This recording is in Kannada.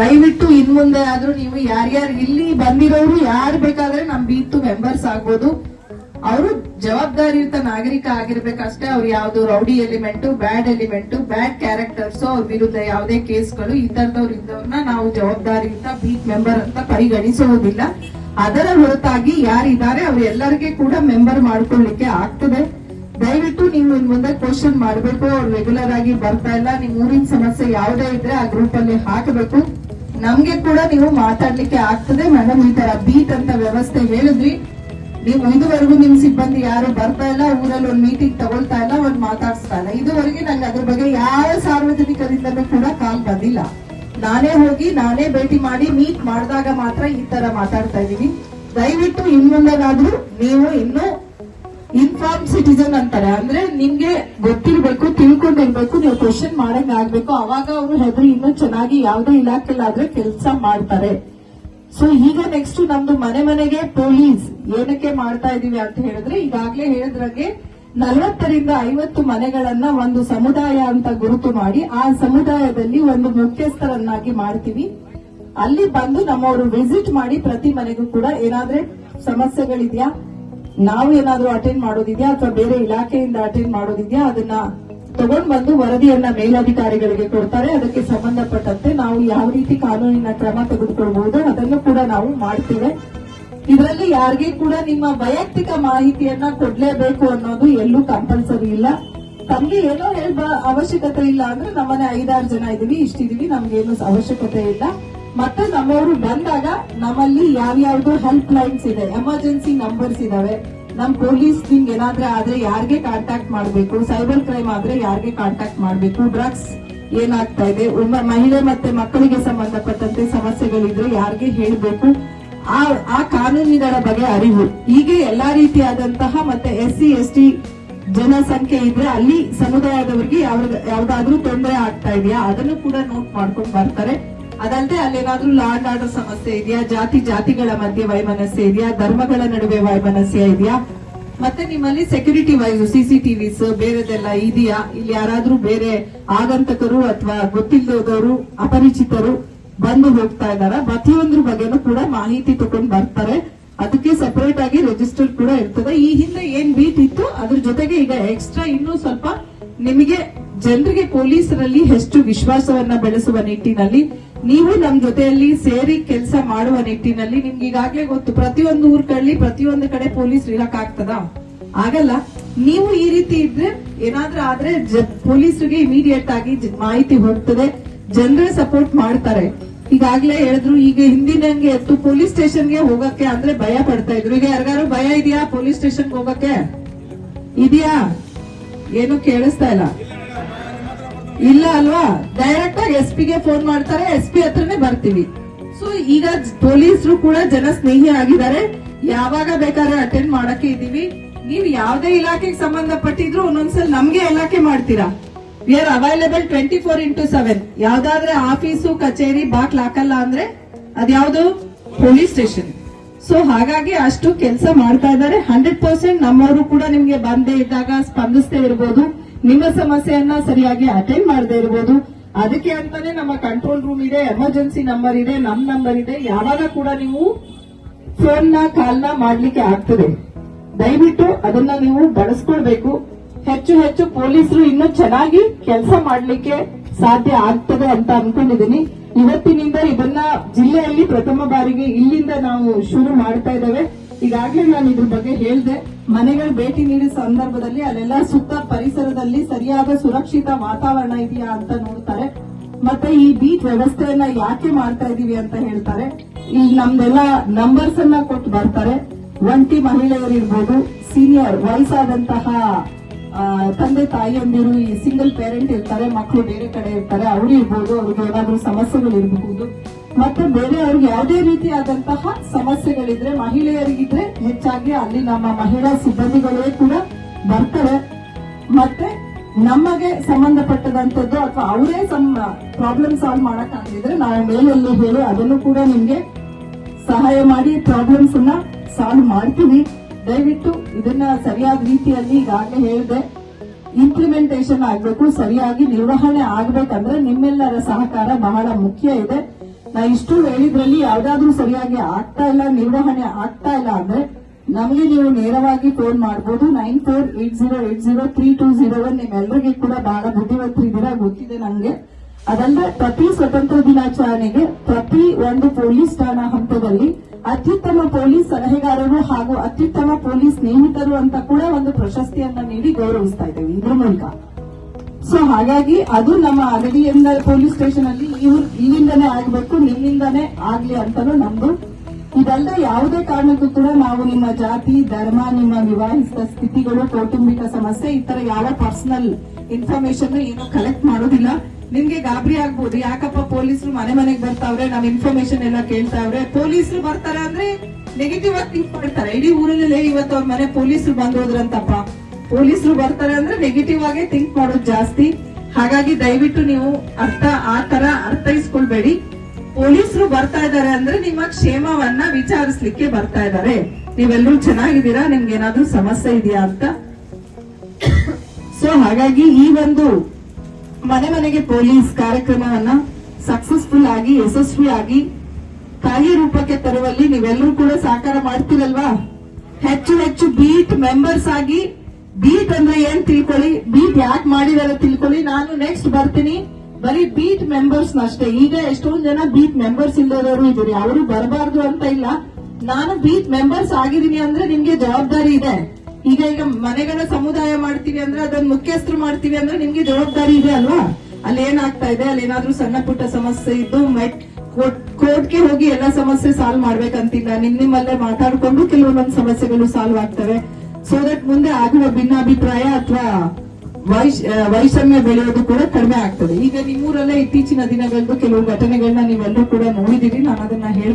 ದಯವಿಟ್ಟು ಇನ್ ಮುಂದೆ ಆದ್ರೂ ನೀವು ಯಾರ್ಯಾರು ಇಲ್ಲಿ ಬಂದಿರೋರು, ಯಾರು ಬೇಕಾದ್ರೆ ನಮ್ ಬೀತು ಮೆಂಬರ್ಸ್ ಆಗ್ಬೋದು. ಅವರು ಜವಾಬ್ದಾರಿಯುತ ನಾಗರಿಕ ಆಗಿರ್ಬೇಕಷ್ಟೇ, ಅವ್ರು ಯಾವ್ದು rowdy element bad element bad characters ಅವ್ರ ವಿರುದ್ಧ ಯಾವುದೇ ಕೇಸ್ಗಳು ಈ ತರದವ್ರು ಇದ್ದವ್ರನ್ನ ನಾವು ಜವಾಬ್ದಾರಿಯುತ ಬೀತ್ ಮೆಂಬರ್ ಅಂತ ಪರಿಗಣಿಸುವುದಿಲ್ಲ. ಅದರ ಹೊರತಾಗಿ ಯಾರಿದ್ದಾರೆ, ಅವ್ರೆಲ್ಲರಿಗೆ ಕೂಡ ಮೆಂಬರ್ ಮಾಡ್ಕೊಳ್ಳಿಕ್ಕೆ ಆಗ್ತದೆ. ದಯವಿಟ್ಟು ನೀವು ಇನ್ ಮುಂದೆ ಕ್ವಶನ್ ಮಾಡಬೇಕು, ಅವ್ರು ರೆಗ್ಯುಲರ್ ಆಗಿ ಬರ್ತಾ ಇಲ್ಲ. ನಿಮ್ ಊರಿನ ಸಮಸ್ಯೆ ಯಾವುದೇ ಇದ್ರೆ ಆ ಗ್ರೂಪ್ ಅಲ್ಲಿ ಹಾಕಬೇಕು. ನಮ್ಗೆ ಕೂಡ ನೀವು ಮಾತಾಡ್ಲಿಕ್ಕೆ ಆಗ್ತದೆ. ಮೇಡಮ್ ಈ ತರ ಬೀಟ್ ಅಂತ ವ್ಯವಸ್ಥೆ ಹೇಳಿದ್ರಿ. ನೀವು ಇದುವರೆಗೂ ನಿಮ್ ಸಿಬ್ಬಂದಿ ಯಾರು ಬರ್ತಾ ಇಲ್ಲ, ಊರಲ್ಲಿ ಒಂದ್ ಮೀಟಿಂಗ್ ತಗೊಳ್ತಾ ಇಲ್ಲ ಒಂದ್ ಮಾತಾಡ್ಸ್ತಾ ಇಲ್ಲ. ಇದುವರೆಗೆ ನಂಗೆ ಅದ್ರ ಬಗ್ಗೆ ಯಾವ ಸಾರ್ವಜನಿಕರಿಂದಲೂ ಕೂಡ ಕಾಲ್ ಬಂದಿಲ್ಲ. ನಾನೇ ಹೋಗಿ, ನಾನೇ ಭೇಟಿ ಮಾಡಿ ಮೀಟ್ ಮಾಡಿದಾಗ ಮಾತ್ರ ಈ ತರ ಮಾತಾಡ್ತಾ ಇದ್ದೀನಿ. ದಯವಿಟ್ಟು ಇನ್ ಮುಂದೆನಾದ್ರೂ ನೀವು ಇನ್ನೂ ಇನ್ಫಾರ್ಮ್ ಸಿಟಿಸನ್ ಅಂತಾರೆ. ಅಂದ್ರೆ ನಿಮ್ಗೆ ಗೊತ್ತಿರ್ಬೇಕು, ತಿಳ್ಕೊಂಡಿರ್ಬೇಕು, ನೀವು ಕ್ವಶನ್ ಮಾಡಂಗ್ ಆಗ್ಬೇಕು. ಅವಾಗ ಅವರು ಹೆದರಿ ಇನ್ನೂ ಚೆನ್ನಾಗಿ ಯಾವ್ದೇ ಇಲಾಖೆಲ್ಲಾದ್ರೆ ಕೆಲಸ ಮಾಡ್ತಾರೆ. ಸೊ ಈಗ ನೆಕ್ಸ್ಟ್ ನಮ್ದು ಮನೆ ಮನೆಗೆ ಪೊಲೀಸ್ ಏನಕ್ಕೆ ಮಾಡ್ತಾ ಇದೀವಿ ಅಂತ ಹೇಳಿದ್ರೆ, ಈಗಾಗ್ಲೇ ಹೇಳಿದ್ರಾಗೆ ನಲವತ್ತರಿಂದ ಐವತ್ತು ಮನೆಗಳನ್ನ ಒಂದು ಸಮುದಾಯ ಅಂತ ಗುರುತು ಮಾಡಿ, ಆ ಸಮುದಾಯದಲ್ಲಿ ಒಂದು ಮುಖ್ಯಸ್ಥರನ್ನಾಗಿ ಮಾಡ್ತೀವಿ. ಅಲ್ಲಿ ಬಂದು ನಮ್ಮವರು ವಿಸಿಟ್ ಮಾಡಿ ಪ್ರತಿ ಮನೆಗೂ ಕೂಡ ಏನಾದ್ರೆ ಸಮಸ್ಯೆಗಳಿದ್ಯಾ? ನಾವು ಏನಾದ್ರೂ ಅಟೆಂಡ್ ಮಾಡೋದಿದ್ಯಾ ಅಥವಾ ಬೇರೆ ಇಲಾಖೆಯಿಂದ ಅಟೆಂಡ್ ಮಾಡೋದಿದ್ಯಾ? ಅದನ್ನ ತಗೊಂಡ್ ಬಂದು ವರದಿಯನ್ನ ಮೇಲಧಿಕಾರಿಗಳಿಗೆ ಕೊಡ್ತಾರೆ. ಅದಕ್ಕೆ ಸಂಬಂಧಪಟ್ಟಂತೆ ನಾವು ಯಾವ ರೀತಿ ಕಾನೂನಿನ ಕ್ರಮ ತೆಗೆದುಕೊಳ್ಬಹುದು ಅದನ್ನು ಕೂಡ ನಾವು ಮಾಡ್ತೇವೆ. ಇದರಲ್ಲಿ ಯಾರಿಗೆ ಕೂಡ ನಿಮ್ಮ ವೈಯಕ್ತಿಕ ಮಾಹಿತಿಯನ್ನ ಕೊಡ್ಲೇಬೇಕು ಅನ್ನೋದು ಎಲ್ಲೂ ಕಂಪಲ್ಸರಿ ಇಲ್ಲ. ತಮ್ಗೆ ಏನೋ ಹೇಳ್ಬ ಅವಶ್ಯಕತೆ ಇಲ್ಲ ಅಂದ್ರೆ ನಮ್ಮನೆ ಐದಾರು ಜನ ಇದೀವಿ, ಇಷ್ಟಿದೀವಿ, ನಮ್ಗೇನು ಅವಶ್ಯಕತೆ ಇಲ್ಲ. ಮತ್ತೆ ನಮ್ಮವರು ಬಂದಾಗ ನಮ್ಮಲ್ಲಿ ಯಾವ್ಯಾವ್ದು ಹೆಲ್ಪ್ ಲೈನ್ಸ್ ಇದೆ ಎಮರ್ಜೆನ್ಸಿ ನಂಬರ್ಸ್ ಇದಾವೆ. ನಮ್ ಪೊಲೀಸ್ ನಿಮ್ಗೆ ಏನಾದ್ರೆ ಆದ್ರೆ ಯಾರಿಗೆ ಕಾಂಟ್ಯಾಕ್ಟ್ ಮಾಡಬೇಕು ಸೈಬರ್ ಕ್ರೈಮ್ ಆದ್ರೆ ಯಾರಿಗೆ ಕಾಂಟ್ಯಾಕ್ಟ್ ಮಾಡಬೇಕು ಡ್ರಗ್ಸ್ ಏನಾಗ್ತಾ ಇದೆ ಮಹಿಳೆ ಮತ್ತೆ ಮಕ್ಕಳಿಗೆ ಸಂಬಂಧಪಟ್ಟಂತೆ ಸಮಸ್ಯೆಗಳಿದ್ರೆ ಯಾರಿಗೆ ಹೇಳಬೇಕು? ಆ ಆ ಕಾನೂನಿಗಳ ಬಗ್ಗೆ ಅರಿವು. ಹೀಗೆ ಎಲ್ಲಾ ರೀತಿಯಾದಂತಹ ಮತ್ತೆ ಎಸ್ ಸಿ ಎಸ್ ಟಿ ಜನಸಂಖ್ಯೆ ಇದ್ರೆ ಅಲ್ಲಿ ಸಮುದಾಯದವರಿಗೆ ಯಾವ್ದ- ಯಾವ್ದಾದ್ರೂ ತೊಂದರೆ ಆಗ್ತಾ ಇದೆಯಾ? ಅದನ್ನು ಕೂಡ ನೋಟ್ ಮಾಡ್ಕೊಂಡು ಬರ್ತಾರೆ. ಅದಲ್ಲದೆ ಅಲ್ಲೇನಾದ್ರೂ ಲಾ ಅಂಡ್ ಆರ್ಡರ್ ಸಮಸ್ಯೆ ಇದೆಯಾ? ಜಾತಿ ಜಾತಿಗಳ ಮಧ್ಯೆ ವೈಮನಸ್ಯ ಇದೆಯಾ? ಧರ್ಮಗಳ ನಡುವೆ ವೈಮನಸ್ಯ ಇದೆಯಾ? ಮತ್ತೆ ನಿಮ್ಮಲ್ಲಿ ಸೆಕ್ಯೂರಿಟಿ ವೈಸ್ ಸಿಸಿಟಿವಿಸ್ ಬೇರೆದೆಲ್ಲ ಇದೆಯಾ? ಇಲ್ಲಿ ಯಾರಾದ್ರೂ ಬೇರೆ ಆಗಂತಕರು ಅಥವಾ ಗೊತ್ತಿಲ್ಲದವರು ಅಪರಿಚಿತರು ಬಂದು ಹೋಗ್ತಾ ಇದಾರ ಪ್ರತಿಯೊಂದ್ರ ಬಗ್ಗೆನೂ ಕೂಡ ಮಾಹಿತಿ ತಗೊಂಡ್ ಬರ್ತಾರೆ. ಅದಕ್ಕೆ ಸಪರೇಟ್ ಆಗಿ ರಿಜಿಸ್ಟರ್ ಕೂಡ ಇರ್ತದೆ. ಈ ಹಿಂದೆ ಏನ್ ಬೀಟ್ ಇತ್ತು? ಅದ್ರ ಜೊತೆಗೆ ಈಗ ಎಕ್ಸ್ಟ್ರಾ ಇನ್ನೂ ಸ್ವಲ್ಪ ನಿಮಗೆ ಜನರಿಗೆ ಪೊಲೀಸರಲ್ಲಿ ಹೆಚ್ಚು ವಿಶ್ವಾಸವನ್ನ ಬೆಳೆಸುವ ನಿಟ್ಟಿನಲ್ಲಿ ನೀವು ನಮ್ ಜೊತೆಯಲ್ಲಿ ಸೇರಿ ಕೆಲಸ ಮಾಡುವ ನಿಟ್ಟಿನಲ್ಲಿ ನಿಮ್ಗೆ ಈಗಾಗ್ಲೇ ಗೊತ್ತು, ಪ್ರತಿಯೊಂದು ಊರ್ಗಳಲ್ಲಿ ಪ್ರತಿಯೊಂದು ಕಡೆ ಪೊಲೀಸ್ ಇರಕ್ ಆಗ್ತದ? ಆಗಲ್ಲ. ನೀವು ಈ ರೀತಿ ಇದ್ರೆ ಏನಾದ್ರೂ ಆದ್ರೆ ಪೊಲೀಸರಿಗೆ ಇಮಿಡಿಯೇಟ್ ಆಗಿ ಮಾಹಿತಿ ಹೋಗ್ತದೆ ಜನರೇ ಸಪೋರ್ಟ್ ಮಾಡ್ತಾರೆ. ಈಗಾಗ್ಲೇ ಹೇಳಿದ್ರು, ಈಗ ಹಿಂದಿನಂಗೆ ಎತ್ತು ಪೊಲೀಸ್ ಸ್ಟೇಷನ್ಗೆ ಹೋಗಕ್ಕೆ ಅಂದ್ರೆ ಭಯ ಪಡ್ತಾ ಇದ್ರು. ಈಗ ಯಾರಿಗಾರು ಭಯ ಇದೆಯಾ ಪೊಲೀಸ್ ಸ್ಟೇಷನ್ಗೆ ಹೋಗಕ್ಕೆ? ಇದೆಯಾ? ಏನು ಕೇಳಿಸ್ತಾ ಇಲ್ಲ. ಇಲ್ಲ ಅಲ್ವಾ? ಡೈರೆಕ್ಟ್ ಆಗಿ ಎಸ್ ಪಿಗೆ ಫೋನ್ ಮಾಡ್ತಾರೆ ಎಸ್ ಪಿ ಹತ್ರನೇ ಬರ್ತೀವಿ. ಸೊ ಈಗ ಪೊಲೀಸರು ಕೂಡ ಜನ ಸ್ನೇಹಿ ಆಗಿದ್ದಾರೆ. ಯಾವಾಗ ಬೇಕಾದ್ರೆ ಅಟೆಂಡ್ ಮಾಡಕ್ಕೆ ಇದೀವಿ ನೀವು ಯಾವ್ದೇ ಇಲಾಖೆಗೆ ಸಂಬಂಧಪಟ್ಟಿದ್ರು ಒಂದೊಂದ್ಸಲ ನಮ್ಗೆ ಇಲಾಖೆ ಮಾಡ್ತೀರಾ? We are available twenty four into seven ಯಾವ್ದಾದ್ರೆ office, ಕಚೇರಿ, ಬಾಕ್ಲ್ ಹಾಕಲ್ಲ ಅಂದ್ರೆ ಅದ್ಯಾವುದು? ಪೊಲೀಸ್ ಸ್ಟೇಷನ್ ಸೊ ಹಾಗಾಗಿ ಅಷ್ಟು ಕೆಲಸ ಮಾಡ್ತಾ ಇದ್ದಾರೆ. ಹಂಡ್ರೆಡ್ ಪರ್ಸೆಂಟ್ ನಮ್ಮವರು ಕೂಡ ನಿಮ್ಗೆ ಬಂದೇ ಇದ್ದಾಗ ಸ್ಪಂದಿಸದೇ ಇರಬಹುದು ನಿಮ್ಮ ಸಮಸ್ಯೆಯನ್ನ ಸರಿಯಾಗಿ ಅಟೆಂಡ್ ಮಾಡದೇ ಇರಬಹುದು ಅದಕ್ಕೆ ಅಂತಾನೆ ನಮ್ಮ ಕಂಟ್ರೋಲ್ ರೂಮ್ ಇದೆ ಎಮರ್ಜೆನ್ಸಿ ನಂಬರ್ ಇದೆ, ನಮ್ ನಂಬರ್ ಇದೆ. ಯಾವಾಗ ಕೂಡ ನೀವು ಫೋನ್ನ ಕಾಲ್ನ ಮಾಡ್ಲಿಕ್ಕೆ ಆಗ್ತದೆ. ದಯವಿಟ್ಟು ಅದನ್ನ ನೀವು ಬಳಸ್ಕೊಳ್ಬೇಕು. ಹೆಚ್ಚು ಹೆಚ್ಚು ಪೊಲೀಸರು ಇನ್ನೂ ಚೆನ್ನಾಗಿ ಕೆಲಸ ಮಾಡ್ಲಿಕ್ಕೆ ಸಾಧ್ಯ ಆಗ್ತದೆ ಅಂತ ಅನ್ಕೊಂಡಿದ್ದೀನಿ. ಇವತ್ತಿನಿಂದ ಇದನ್ನ ಜಿಲ್ಲೆಯಲ್ಲಿ ಪ್ರಥಮ ಬಾರಿಗೆ ಇಲ್ಲಿಂದ ನಾವು ಶುರು ಮಾಡ್ತಾ ಇದ್ದೇವೆ. ಈಗಾಗಲೇ ನಾನು ಇದ್ರ ಬಗ್ಗೆ ಹೇಳಿದೆ, ಮನೆಗಳು ಭೇಟಿ ನೀಡಿದ ಸಂದರ್ಭದಲ್ಲಿ ಅಲ್ಲೆಲ್ಲ ಸುತ್ತ ಪರಿಸರದಲ್ಲಿ ಸರಿಯಾದ ಸುರಕ್ಷಿತ ವಾತಾವರಣ ಇದೆಯಾ ಅಂತ ನೋಡ್ತಾರೆ. ಮತ್ತೆ ಈ ಬೀಚ್ ವ್ಯವಸ್ಥೆಯನ್ನ ಯಾಕೆ ಮಾಡ್ತಾ ಇದೀವಿ ಅಂತ ಹೇಳ್ತಾರೆ. ಈ ನಮ್ದೆಲ್ಲ ನಂಬರ್ಸ್ ಅನ್ನ ಕೊಟ್ಟು ಬರ್ತಾರೆ. ಒಂಟಿ ಮಹಿಳೆಯರಿರ್ಬೋದು ಸೀನಿಯರ್ ವಯಸ್ಸಾದಂತಹ ತಂದೆ ತಾಯಿಯೊಂದಿರು, ಈ ಸಿಂಗಲ್ ಪೇರೆಂಟ್ ಇರ್ತಾರೆ ಮಕ್ಕಳು ಬೇರೆ ಕಡೆ ಇರ್ತಾರೆ, ಅವರು ಇರ್ಬೋದು, ಅವ್ರಿಗೆ ಏನಾದ್ರೂ ಸಮಸ್ಯೆಗಳು ಇರಬಹುದು ಮತ್ತೆ ಬೇರೆ ಅವ್ರಿಗೆ ಯಾವುದೇ ರೀತಿಯಾದಂತಹ ಸಮಸ್ಯೆಗಳಿದ್ರೆ, ಮಹಿಳೆಯರಿಗಿದ್ರೆ ಹೆಚ್ಚಾಗಿ ಅಲ್ಲಿ ನಮ್ಮ ಮಹಿಳಾ ಸಿಬ್ಬಂದಿಗಳೇ ಕೂಡ ಬರ್ತಾರೆ. ಮತ್ತೆ ನಮಗೆ ಸಂಬಂಧಪಟ್ಟದಂಥದ್ದು ಅಥವಾ ಅವರೇ ಪ್ರಾಬ್ಲಮ್ ಸಾಲ್ವ್ ಮಾಡಕ್ ಆಗಿದ್ರೆ ನಾವು ಮೇಲಲ್ಲಿ ಹೇಳಿ ಅದನ್ನು ಕೂಡ ನಿಮ್ಗೆ ಸಹಾಯ ಮಾಡಿ ಪ್ರಾಬ್ಲಮ್ಸ್ ಅನ್ನ ಸಾಲ್ವ್ ಮಾಡ್ತೀವಿ ದಯವಿಟ್ಟು ಇದನ್ನ ಸರಿಯಾದ ರೀತಿಯಲ್ಲಿ ಈಗಾಗಲೇ ಹೇಳಿದೆ ಇಂಪ್ಲಿಮೆಂಟೇಷನ್ ಆಗಬೇಕು, ಸರಿಯಾಗಿ ನಿರ್ವಹಣೆ ಆಗ್ಬೇಕಂದ್ರೆ ನಿಮ್ಮೆಲ್ಲರ ಸಹಕಾರ ಬಹಳ ಮುಖ್ಯ ಇದೆ. ನಾ ಇಷ್ಟು ಹೇಳಿದ್ರಲ್ಲಿ ಯಾವ್ದಾದ್ರು ಸರಿಯಾಗಿ ಆಗ್ತಾ ಇಲ್ಲ, ನಿರ್ವಹಣೆ ಆಗ್ತಾ ಇಲ್ಲ ಅಂದ್ರೆ ನಮಗೆ ನೀವು ನೇರವಾಗಿ ಫೋನ್ ಮಾಡಬಹುದು nine four eight zero eight zero three two zero one ನಿಮ್ಮೆಲ್ಲರಿಗೆ ಕೂಡ ಬಹಳ ಬುದ್ಧಿವಂತರಿದ್ದೀರಾ ಗೊತ್ತಿದೆ ನಂಗೆ. ಅದಲ್ಲದೆ ಪ್ರತಿ ಸ್ವತಂತ್ರ ದಿನಾಚರಣೆಗೆ ಪ್ರತಿ ಒಂದು ಪೊಲೀಸ್ ಠಾಣಾ ಹಂತದಲ್ಲಿ ಅತ್ಯುತ್ತಮ ಪೊಲೀಸ್ ಸಲಹೆಗಾರರು ಹಾಗೂ ಅತ್ಯುತ್ತಮ ಪೊಲೀಸ್ ಸ್ನೇಹಿತರು ಅಂತ ಕೂಡ ಒಂದು ಪ್ರಶಸ್ತಿಯನ್ನ ನೀಡಿ ಗೌರವಿಸ್ತಾ ಇದ್ದೇವೆ. ಇದ್ರ ಮೂಲಕ. ಸೊ ಹಾಗಾಗಿ ಅದು ನಮ್ಮ ಅಗಡಿಯಿಂದ ಪೊಲೀಸ್ ಸ್ಟೇಷನ್ ಅಲ್ಲಿ ಇವ್ರು ಇಲ್ಲಿಂದನೇ ಆಗ್ಬೇಕು, ನಿಮ್ಮಿಂದನೇ ಆಗ್ಲಿ ಅಂತಾನು ನಮ್ದು ಇದಲ್ಲದೆ ಯಾವುದೇ ಕಾರಣಕ್ಕೂ ಕೂಡ ನಾವು ನಿಮ್ಮ ಜಾತಿ, ಧರ್ಮ, ನಿಮ್ಮ ವಿವಾಹಿತ ಸ್ಥಿತಿಗಳು, ಕೌಟುಂಬಿಕ ಸಮಸ್ಯೆ, ಈ ತರ ಯಾವ ಪರ್ಸನಲ್ ಇನ್ಫಾರ್ಮೇಶನ್ ಏನು ಕಲೆಕ್ಟ್ ಮಾಡೋದಿಲ್ಲ. ನಿಮ್ಗೆ ಗಾಬರಿ ಆಗ್ಬೋದು. ಯಾಕಪ್ಪ ಪೊಲೀಸರು ಮನೆ ಮನೆಗೆ ಬರ್ತಾವ್ರೆ, ನಾವ್ ಇನ್ಫಾರ್ಮೇಶನ್ ಎಲ್ಲ ಕೇಳ್ತಾವ್ರೆ. ಪೊಲೀಸರು ಬರ್ತಾರೆ ಅಂದ್ರೆ ನೆಗೆಟಿವ್ ಆಗಿ ಥಿಂಕ್ ಮಾಡ್ತಾರೆ ಇಡೀ ಊರಲ್ಲೇ ಇವತ್ತು ಅವ್ರ ಮನೆ ಪೊಲೀಸರು ಬಂದ್ ಹೋದ್ರಂತಪ್ಪ. ಪೊಲೀಸರು ಬರ್ತಾರೆ ಅಂದ್ರೆ ನೆಗೆಟಿವ್ ಆಗಿ ಥಿಂಕ್ ಮಾಡೋದು ಜಾಸ್ತಿ. ಹಾಗಾಗಿ ದಯವಿಟ್ಟು ನೀವು ಅರ್ಥ, ಆ ತರ ಅರ್ಥೈಸ್ಕೊಳ್ಬೇಡಿ. ಪೊಲೀಸರು ಬರ್ತಾ ಇದಾರೆ ಅಂದ್ರೆ ನಿಮ್ಮ ಕ್ಷೇಮವನ್ನ ವಿಚಾರಿಸ್ಲಿಕ್ಕೆ ಬರ್ತಾ ಇದಾರೆ ನೀವೆಲ್ಲರೂ ಚೆನ್ನಾಗಿದ್ದೀರಾ? ನಿಮ್ಗೆ ಏನಾದ್ರೂ ಸಮಸ್ಯೆ ಇದೆಯಾ ಅಂತ? ಸೊ ಹಾಗಾಗಿ ಈ ಒಂದು ಮನೆ ಮನೆಗೆ ಪೊಲೀಸ್ ಕಾರ್ಯಕ್ರಮವನ್ನ ಸಕ್ಸಸ್ಫುಲ್ ಆಗಿ ಯಶಸ್ವಿಯಾಗಿ ಕಾರ್ಯರೂಪಕ್ಕೆ ತರುವಲ್ಲಿ ನೀವೆಲ್ಲರೂ ಕೂಡ ಸಹಕಾರ ಮಾಡ್ತೀರಲ್ವಾ? ಹೆಚ್ಚು ಹೆಚ್ಚು ಬೀಟ್ ಮೆಂಬರ್ಸ್ ಆಗಿ ಬೀಟ್ ಅಂದ್ರೆ ಏನ್ ತಿಳ್ಕೊಳ್ಳಿ? ಬೀಟ್ ಯಾಕೆ ಮಾಡಿದಾರೆ ತಿಳ್ಕೊಳ್ಳಿ. ನಾನು ನೆಕ್ಸ್ಟ್ ಬರ್ತೀನಿ. ಬರೀ ಬೀಟ್ ಮೆಂಬರ್ಸ್ ಅಷ್ಟೇ. ಈಗ ಎಷ್ಟೊಂದ್ ಜನ ಬೀಟ್ ಮೆಂಬರ್ಸ್ ಇಲ್ಲದವರು ಇದ್ದಾರೆ. ಅವರು ಬರಬಾರ್ದು ಅಂತ ಇಲ್ಲ. ನಾನು ಬೀಟ್ ಮೆಂಬರ್ಸ್ ಆಗಿದ್ದೀನಿ ಅಂದ್ರೆ ನಿಮ್ಗೆ ಜವಾಬ್ದಾರಿ ಇದೆ. ಈಗ ಈಗ ಮನೆಗಳ ಸಮುದಾಯ ಮಾಡ್ತೀವಿ ಅಂದ್ರೆ ಅದನ್ನ ಮುಖ್ಯಸ್ಥರು ಮಾಡ್ತೀವಿ ಅಂದ್ರೆ ನಿಮ್ಗೆ ಜವಾಬ್ದಾರಿ ಇದೆ ಅಲ್ವಾ? ಅಲ್ಲಿ ಏನಾಗ್ತಾ ಇದೆ? ಅಲ್ಲಿ ಏನಾದ್ರೂ ಸಣ್ಣ ಪುಟ್ಟ ಸಮಸ್ಯೆ ಇದ್ದು ಮೆಟ್ ಕೋರ್ಟ್ಗೆ ಹೋಗಿ ಎಲ್ಲ ಸಮಸ್ಯೆ ಸಾಲ್ವ್ ಮಾಡ್ಬೇಕಂತಿಲ್ಲ. ನಿಮ್ ನಿಮ್ಮಲ್ಲೇ ಮಾತಾಡ್ಕೊಂಡು ಕೆಲವೊಂದೊಂದು ಸಮಸ್ಯೆಗಳು ಸಾಲ್ವ್ ಆಗ್ತವೆ. ಸೊ ದಟ್ ಮುಂದೆ ಆಗುವ ಭಿನ್ನಾಭಿಪ್ರಾಯ ಅಥವಾ ವೈಷಮ್ಯ ಬೆಳೆಯೋದು ಕೂಡ ಕಡಿಮೆ ಆಗ್ತದೆ. ಈಗ ನಿಮ್ಮೂರಲ್ಲೇ ಇತ್ತೀಚಿನ ದಿನಗಳಲ್ಲೂ ಕೆಲವು ಘಟನೆಗಳನ್ನ ನೀವೆಲ್ಲರೂ ಕೂಡ ನೋಡಿದಿರಿ ನಾನು ಅದನ್ನ ಹೇಳ್ಬೇಕು